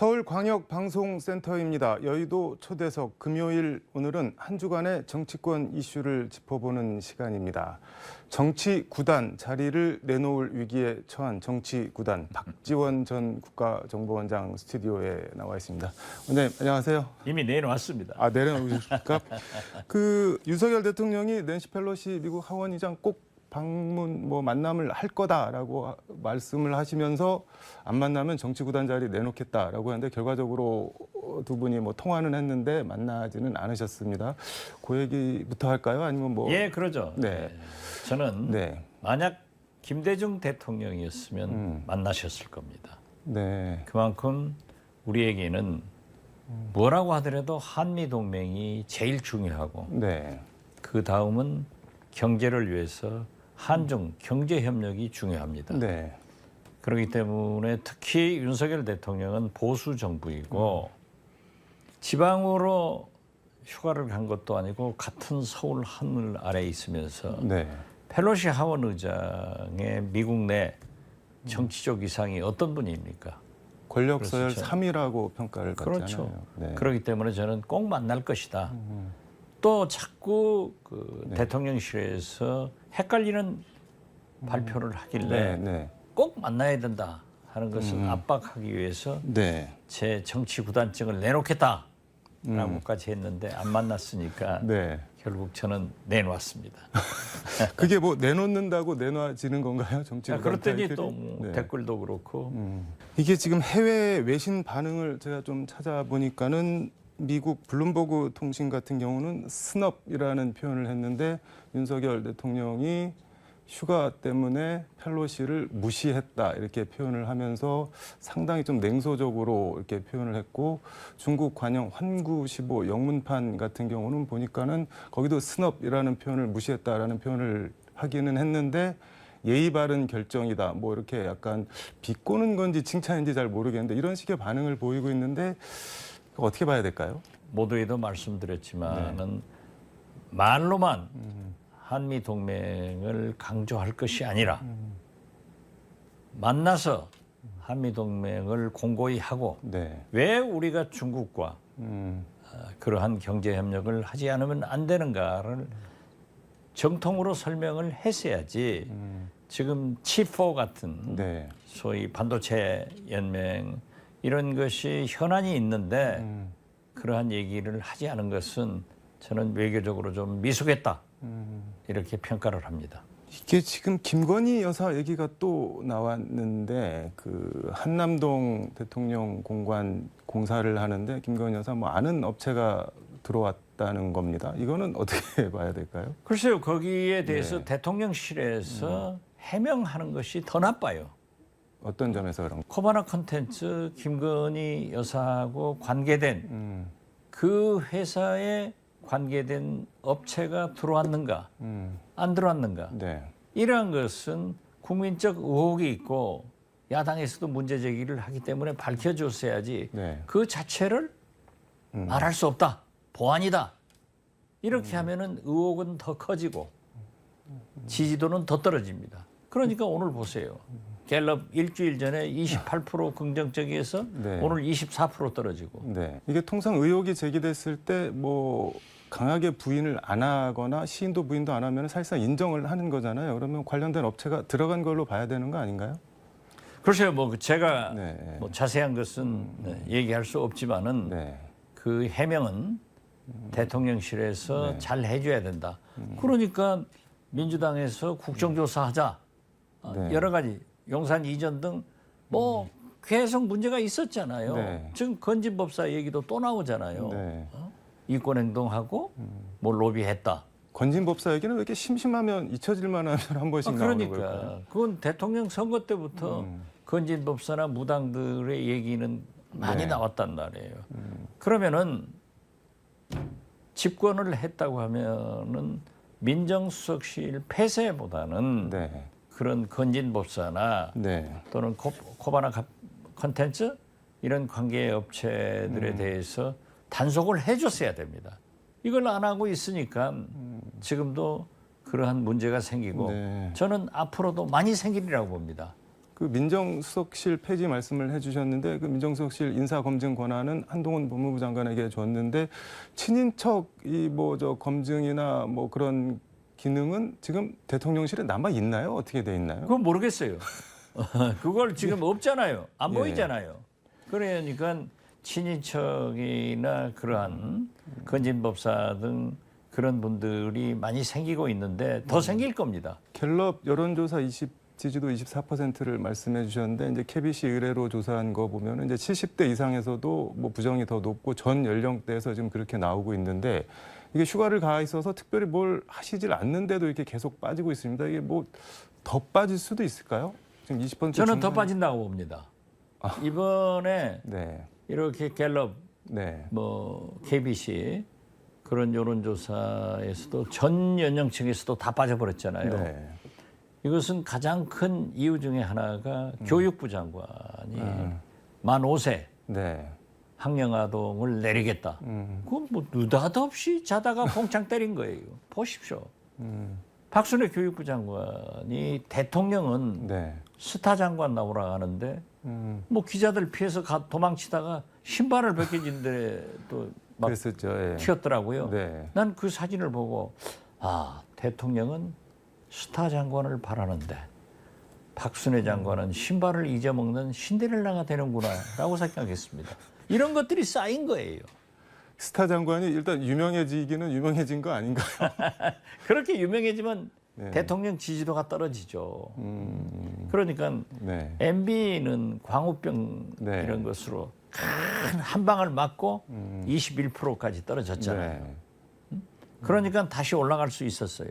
서울광역방송센터입니다. 여의도 초대석 금요일 오늘은 한 주간의 정치권 이슈를 짚어보는 시간입니다. 정치 구단 자리를 내놓을 위기에 처한 정치 구단 박지원 전 국가정보원장 스튜디오에 나와 있습니다. 원장님 안녕하세요. 이미 내놓았습니다. 아 내려오실까? 그 윤석열 대통령이 낸시 펠로시 미국 하원의장 꼭 방문 뭐 만남을 할 거다라고 하- 말씀을 하시면서 안 만나면 정치 구단 자리 내놓겠다라고 하는데 결과적으로 두 분이 뭐 통화는 했는데 만나지는 않으셨습니다. 그 얘기부터 할까요? 아니면 뭐 예, 그러죠. 네. 저는 네. 만약 김대중 대통령이었으면 음. 만나셨을 겁니다. 네. 그만큼 우리에게는 뭐라고 하더라도 한미 동맹이 제일 중요하고 네. 그 다음은 경제를 위해서 한중 경제 협력이 중요합니다. 네. 그렇기 때문에 특히 윤석열 대통령은 보수 정부이고 지방으로 휴가를 간 것도 아니고 같은 서울 하늘 아래 에 있으면서 네. 펠로시 하원 의장의 미국 내 정치적 이상이 어떤 분입니까? 권력 서열 그렇죠. 3위라고 평가를 받잖아요. 그렇죠. 네. 그렇기 때문에 저는 꼭 만날 것이다. 음. 또 자꾸 그 네. 대통령실에서 헷갈리는 발표를 하길래 네. 네. 꼭 만나야 된다 하는 것을 음. 압박하기 위해서 네. 제 정치 구단증을 내놓겠다라고까지 했는데 안 만났으니까 네. 결국 저는 내놓았습니다. 그게 뭐 내놓는다고 내놔지는 건가요? 정치 자, 구단 그랬더니 타이틀이? 또뭐 네. 댓글도 그렇고 음. 이게 지금 해외 외신 반응을 제가 좀 찾아보니까는 미국 블룸버그 통신 같은 경우는 스넙이라는 표현을 했는데 윤석열 대통령이 휴가 때문에 펠로시를 무시했다 이렇게 표현을 하면서 상당히 좀 냉소적으로 이렇게 표현을 했고 중국 관영 환구시보 영문판 같은 경우는 보니까는 거기도 스넙이라는 표현을 무시했다라는 표현을 하기는 했는데 예의 바른 결정이다. 뭐 이렇게 약간 비꼬는 건지 칭찬인지 잘 모르겠는데 이런 식의 반응을 보이고 있는데 어떻게 봐야 될까요? 모두에도 말씀드렸지만은 말로만 음. 한미 동맹을 강조할 것이 아니라 만나서 한미 동맹을 공고히 하고 네. 왜 우리가 중국과 음, 어, 그러한 경제 협력을 하지 않으면 안 되는가를 정통으로 설명을 했어야지 음, 지금 치포 같은 네. 소위 반도체 연맹 이런 것이 현안이 있는데 음, 그러한 얘기를 하지 않은 것은 저는 외교적으로 좀 미숙했다 음. 이렇게 평가를 합니다. 이게 지금 김건희 여사 얘기가 또 나왔는데 그 한남동 대통령 공관 공사를 하는데 김건희 여사 뭐 아는 업체가 들어왔다는 겁니다. 이거는 어떻게 봐야 될까요? 글쎄요 거기에 대해서 네. 대통령실에서 해명하는 것이 더 나빠요. 어떤 점에서 그런? 코바나 컨텐츠 김건희 여사하고 관계된 음, 그 회사에 관계된 업체가 들어왔는가 음, 안 들어왔는가 네. 이러한 것은 국민적 의혹이 있고 야당에서도 문제 제기를 하기 때문에 밝혀줬어야지 네. 그 자체를 음. 말할 수 없다 보안이다 이렇게 하면은 의혹은 더 커지고 지지도는 더 떨어집니다. 그러니까 오늘 보세요. 갤럽 일주일 전에 28% 긍정적이어서 네. 오늘 24% 떨어지고 네. 이게 통상 의혹이 제기됐을 때 뭐 강하게 부인을 안 하거나 시인도 부인도 안 하면 사실상 인정을 하는 거잖아요. 그러면 관련된 업체가 들어간 걸로 봐야 되는 거 아닌가요? 글쎄요, 뭐 제가 네. 뭐 자세한 것은 네, 얘기할 수 없지만은 네. 그 해명은 대통령실에서 네. 잘 해줘야 된다. 그러니까 민주당에서 국정조사하자 어, 네. 여러 가지 용산 이전 등뭐 계속 문제가 있었잖아요. 네. 지금 건진법사 얘기도 또 나오잖아요. 네. 이권행동하고 뭐 로비했다. 건진법사 얘기는 왜 이렇게 심심하면 잊혀질 만 하면 한 번씩 아, 나오는 걸까요? 그러니까 그건 대통령 선거 때부터 음. 건진법사나 무당들의 얘기는 많이 네. 나왔단 말이에요. 그러면은 집권을 했다고 하면은 민정수석실 폐쇄보다는 네. 그런 건진 법사나 네. 또는 코, 코바나 가- 컨텐츠 이런 관계 업체들에 음. 대해서 단속을 해줬어야 됩니다. 이걸 안 하고 있으니까 지금도 그러한 문제가 생기고 네. 저는 앞으로도 많이 생기리라고 봅니다. 그 민정수석실 폐지 말씀을 해주셨는데 그 민정수석실 인사 검증 권한은 한동훈 법무부 장관에게 줬는데 친인척 이 뭐 저 검증이나 뭐 그런 기능은 지금 대통령실에 남아 있나요? 어떻게 돼 있나요? 그건 모르겠어요. 그걸 지금 없잖아요. 안 예. 보이잖아요. 그러니까 친인척이나 그러한 건진법사 등 그런 분들이 많이 생기고 있는데 더 생길 겁니다. 갤럽 여론조사 20 지지도 24%를 말씀해 주셨는데 이제 KBC 의뢰로 조사한 거 보면은 이제 70대 이상에서도 뭐 부정이 더 높고 전 연령대에서 지금 그렇게 나오고 있는데 이게 휴가를 가 있어서 특별히 뭘 하시질 않는데도 이렇게 계속 빠지고 있습니다. 이게 뭐 더 빠질 수도 있을까요? 지금 20% 저는 더 중반- 빠진다고 봅니다. 이번에 네, 이렇게 갤럽 네, 뭐 KBC 그런 여론조사에서도 전 연령층에서도 다 빠져버렸잖아요. 네, 이것은 가장 큰 이유 중에 하나가 교육부 장관이 음. 만 5세 네, 학령아동을 내리겠다. 음, 그건 뭐 느닷없이 자다가 봉창 때린 거예요. 보십시오. 음, 박순애 교육부 장관이 대통령은 네, 스타 장관 나오라 하는데 음, 뭐 기자들 피해서 가, 도망치다가 신발을 벗겨진데 또막. 예. 튀었더라고요. 네, 난그 사진을 보고 아 대통령은 스타 장관을 바라는데 박순애 장관은 신발을 잊어먹는 신데렐라가 되는구나라고 생각했습니다. 이런 것들이 쌓인 거예요. 스타 장관이 일단 유명해지기는 유명해진 거 아닌가요? 그렇게 유명해지면 네. 대통령 지지도가 떨어지죠. 음, 그러니까 네, MB는 광우병 네. 이런 것으로 큰 한 방을 맞고 음. 21%까지 떨어졌잖아요. 네. 그러니까 다시 올라갈 수 있었어요.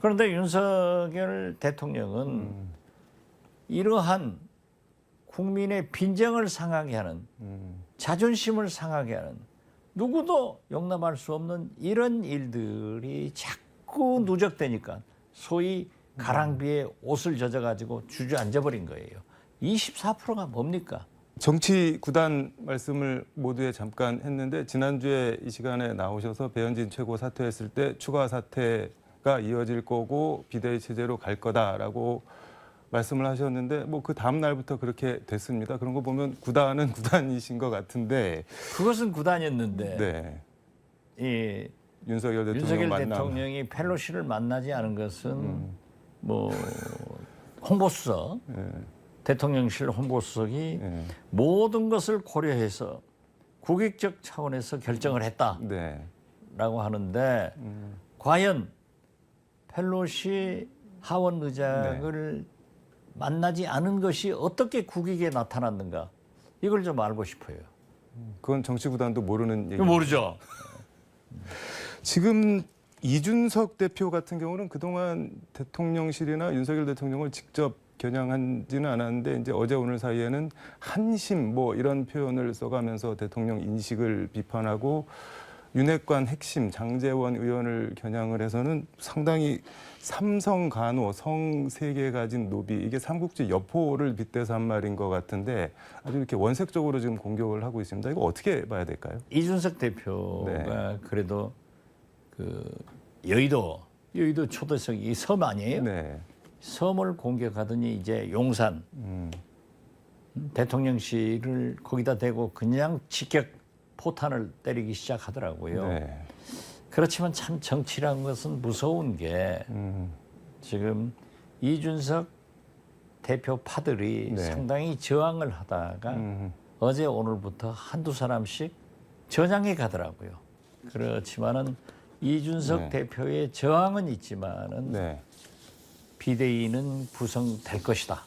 그런데 윤석열 대통령은 음. 이러한 국민의 빈정을 상하게 하는 음, 자존심을 상하게 하는 누구도 용납할 수 없는 이런 일들이 자꾸 누적되니까 소위 가랑비에 옷을 젖어가지고 주저앉아 버린 거예요. 24%가 뭡니까? 정치 구단 말씀을 모두에 잠깐 했는데 지난주에 이 시간에 나오셔서 배현진 최고 사퇴했을 때 추가 사퇴 가 이어질 거고 비대위 체제로 갈 거다라고 말씀을 하셨는데 뭐 그 다음 날부터 그렇게 됐습니다. 그런 거 보면 구단은 구단이신 것 같은데 그것은 구단이었는데 네. 이 윤석열 대통령 윤석열 만남 대통령이 펠로시를 만나지 않은 것은 음. 뭐 홍보수석 네. 대통령실 홍보수석이 네. 모든 것을 고려해서 국익적 차원에서 결정을 했다라고 네. 하는데 음. 과연 펠로시 하원 의장을 만나지 않은 것이 어떻게 국익에 나타났는가 이걸 좀 알고 싶어요. 그건 정치 구단도 모르는 얘기. 모르죠. 지금 이준석 대표 같은 경우는 그동안 대통령실이나 윤석열 대통령을 직접 겨냥하지는 않았는데 이제 어제 오늘 사이에는 한심 뭐 이런 표현을 써가면서 대통령 인식을 비판하고 윤핵관 핵심 장재원 의원을 겨냥을 해서는 상당히 삼성 간호 성세개 가진 노비 이게 삼국지 여포를 빗대서 한 말인 것 같은데 아주 이렇게 원색적으로 지금 공격을 하고 있습니다. 이거 어떻게 봐야 될까요? 이준석 대표가 그래도 그 여의도 여의도 초대석이 섬 아니에요? 네. 섬을 공격하더니 이제 용산 음. 대통령실을 거기다 대고 그냥 직격 포탄을 때리기 시작하더라고요. 네. 그렇지만 참 정치란 것은 무서운 게 음. 지금 이준석 대표 파들이 네. 상당히 저항을 하다가 음. 어제 오늘부터 한두 사람씩 전향해 가더라고요. 그렇지만은 이준석 네. 대표의 저항은 있지만은 네. 비대위는 구성될 것이다.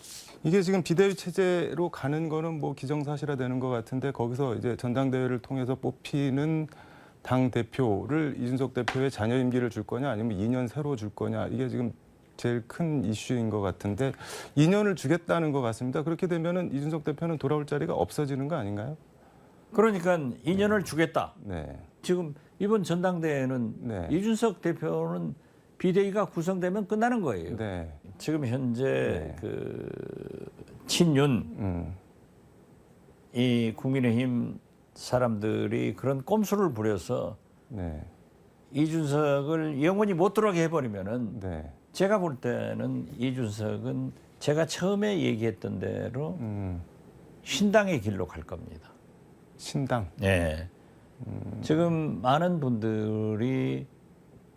이게 지금 비대위 체제로 가는 거는 뭐 기정사실화 되는 것 같은데 거기서 이제 전당대회를 통해서 뽑히는 당 대표를 이준석 대표의 자녀 임기를 줄 거냐 아니면 2년 새로 줄 거냐 이게 지금 제일 큰 이슈인 것 같은데 2년을 주겠다는 것 같습니다. 그렇게 되면은 이준석 대표는 돌아올 자리가 없어지는 거 아닌가요? 그러니까 2년을 주겠다. 네. 지금 이번 전당대회는 네. 이준석 대표는 비대위가 구성되면 끝나는 거예요. 네. 지금 현재 네. 그 친윤 음. 이 국민의힘 사람들이 그런 꼼수를 부려서 네. 이준석을 영원히 못 들어가게 해버리면은 네. 제가 볼 때는 이준석은 제가 처음에 얘기했던 대로 음, 신당의 길로 갈 겁니다. 신당. 네. 지금 많은 분들이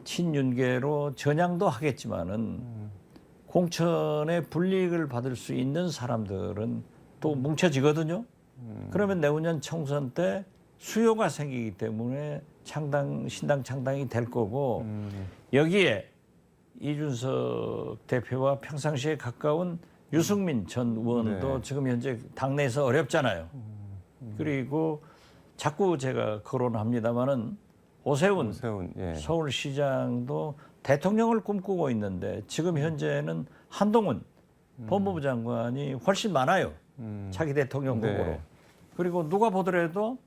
친윤계로 전향도 하겠지만은 공천의 불이익을 받을 수 있는 사람들은 또 뭉쳐지거든요. 그러면 내후년 총선 때 수요가 생기기 때문에 창당 신당 창당이 될 거고 음, 여기에 이준석 대표와 평상시에 가까운 유승민 전 의원도 네. 지금 현재 당내에서 어렵잖아요. 그리고 자꾸 제가 거론합니다마는 오세훈 세운. 예. 서울시장도 대통령을 꿈꾸고 있는데 지금 현재는 한동훈 법무부 장관이 훨씬 많아요. 음, 차기 대통령 네. 후보로. 그리고 누가 보더라도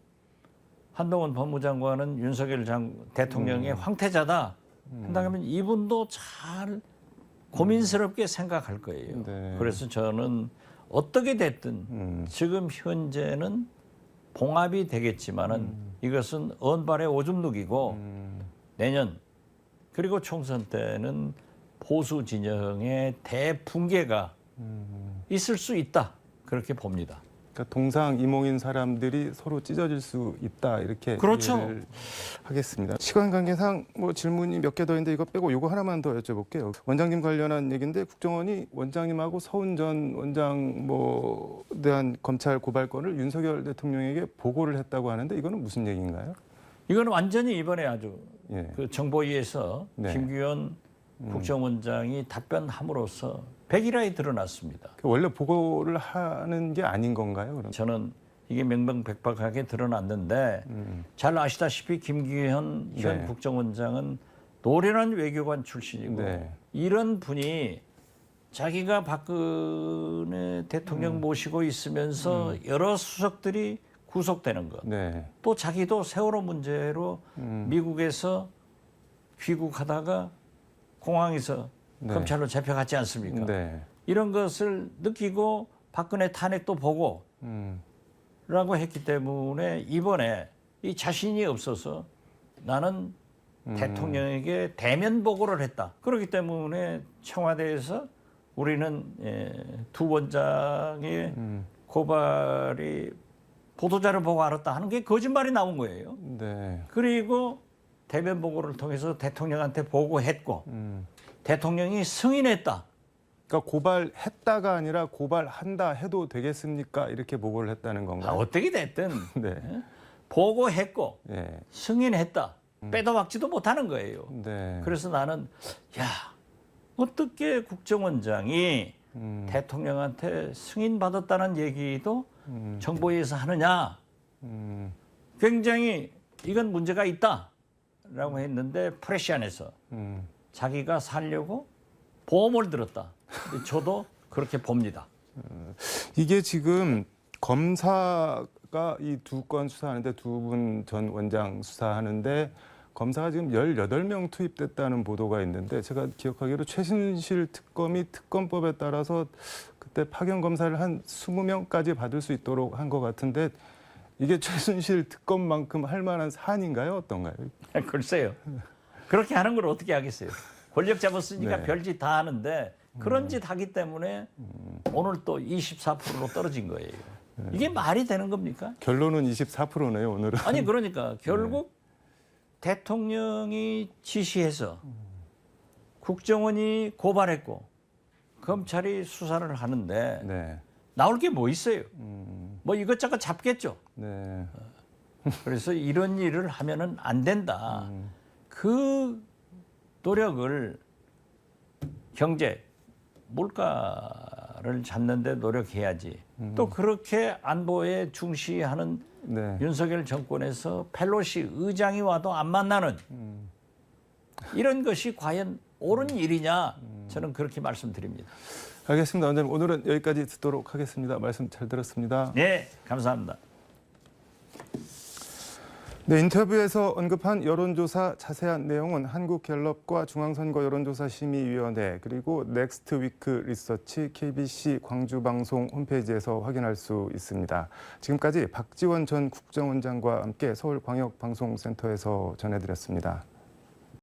한동훈 법무장관은 윤석열 장, 대통령의 황태자다. 한다면 이분도 잘 고민스럽게 생각할 거예요. 네. 그래서 저는 어떻게 됐든 음, 지금 현재는 봉합이 되겠지만은 이것은 언발의 오줌 누기고 음, 내년 그리고 총선 때는 보수 진영의 대붕괴가 음. 있을 수 있다 그렇게 봅니다. 그러니까 동상 이몽인 사람들이 서로 찢어질 수 있다 이렇게 그렇죠. 하겠습니다. 시간 관계상 뭐 질문이 몇 개 더 있는데 이거 빼고 요거 하나만 더 여쭤볼게요. 원장님 관련한 얘기인데 국정원이 원장님하고 서훈 전 원장 뭐 대한 검찰 고발건을 윤석열 대통령에게 보고를 했다고 하는데 이거는 무슨 얘기인가요? 이거는 완전히 이번에 아주 예. 그 정보위에서 네. 김규현 국정원장이 답변함으로써 백일하에 드러났습니다. 그 원래 보고를 하는 게 아닌 건가요? 그럼? 저는 이게 명명백백하게 드러났는데 음, 잘 아시다시피 김규현 현 네. 국정원장은 노련한 외교관 출신이고 네. 이런 분이 자기가 박근혜 대통령 음. 모시고 있으면서 여러 수석들이 구속되는 것. 네. 또 자기도 세월호 문제로 음, 미국에서 귀국하다가 공항에서 네. 검찰로 잡혀갔지 않습니까? 네. 이런 것을 느끼고 박근혜 탄핵도 보고 음, 라고 했기 때문에 이번에 이 자신이 없어서 나는 음. 대통령에게 대면 보고를 했다. 그렇기 때문에 청와대에서 우리는 예, 두 원장의 음, 고발이 보도자료 보고 알았다 하는 게 거짓말이 나온 거예요. 네. 그리고 대면 보고를 통해서 대통령한테 보고했고 음. 대통령이 승인했다. 그러니까 고발했다가 아니라 고발한다 해도 되겠습니까? 이렇게 보고를 했다는 아, 건가요? 어떻게 됐든 네. 보고했고 네. 승인했다. 빼도 박지도 못하는 거예요. 네. 그래서 나는 야 어떻게 국정원장이 음, 대통령한테 승인 받았다는 얘기도 음, 정보위에서 하느냐 음, 굉장히 이건 문제가 있다라고 했는데 프레시안에서 음. 자기가 살려고 보험을 들었다. 저도 그렇게 봅니다. 이게 지금 검사가 이 두 건 수사하는데 두 분 전 원장 수사하는데 검사가 지금 18명 투입됐다는 보도가 있는데 제가 기억하기로 최순실 특검이 특검법에 따라서 그때 파견 검사를 한 20명까지 받을 수 있도록 한 것 같은데 이게 최순실 특검만큼 할 만한 사안인가요? 어떤가요? 글쎄요. 그렇게 하는 걸 어떻게 하겠어요. 권력 잡았으니까 네. 별짓 다 하는데 그런 짓 하기 때문에 오늘 또 24%로 떨어진 거예요. 이게 말이 되는 겁니까? 결론은 24%네요, 오늘은. 아니 그러니까 결국 대통령이 지시해서 국정원이 고발했고 검찰이 수사를 하는데 네. 나올 게 뭐 있어요? 음, 뭐 이것저것 잡겠죠. 네. 그래서 이런 일을 하면은 안 된다. 음, 그 노력을 경제 물가를 잡는데 노력해야지. 또 그렇게 안보에 중시하는 네. 윤석열 정권에서 펠로시 의장이 와도 안 만나는 이런 것이 과연 옳은 일이냐 저는 그렇게 말씀드립니다. 알겠습니다. 원장님 오늘은 여기까지 듣도록 하겠습니다. 말씀 잘 들었습니다. 네, 감사합니다. 네, 인터뷰에서 언급한 여론조사 자세한 내용은 한국갤럽과 중앙선거 여론조사심의위원회 그리고 넥스트위크 리서치 KBC 광주방송 홈페이지에서 확인할 수 있습니다. 지금까지 박지원 전 국정원장과 함께 서울광역방송센터에서 전해드렸습니다.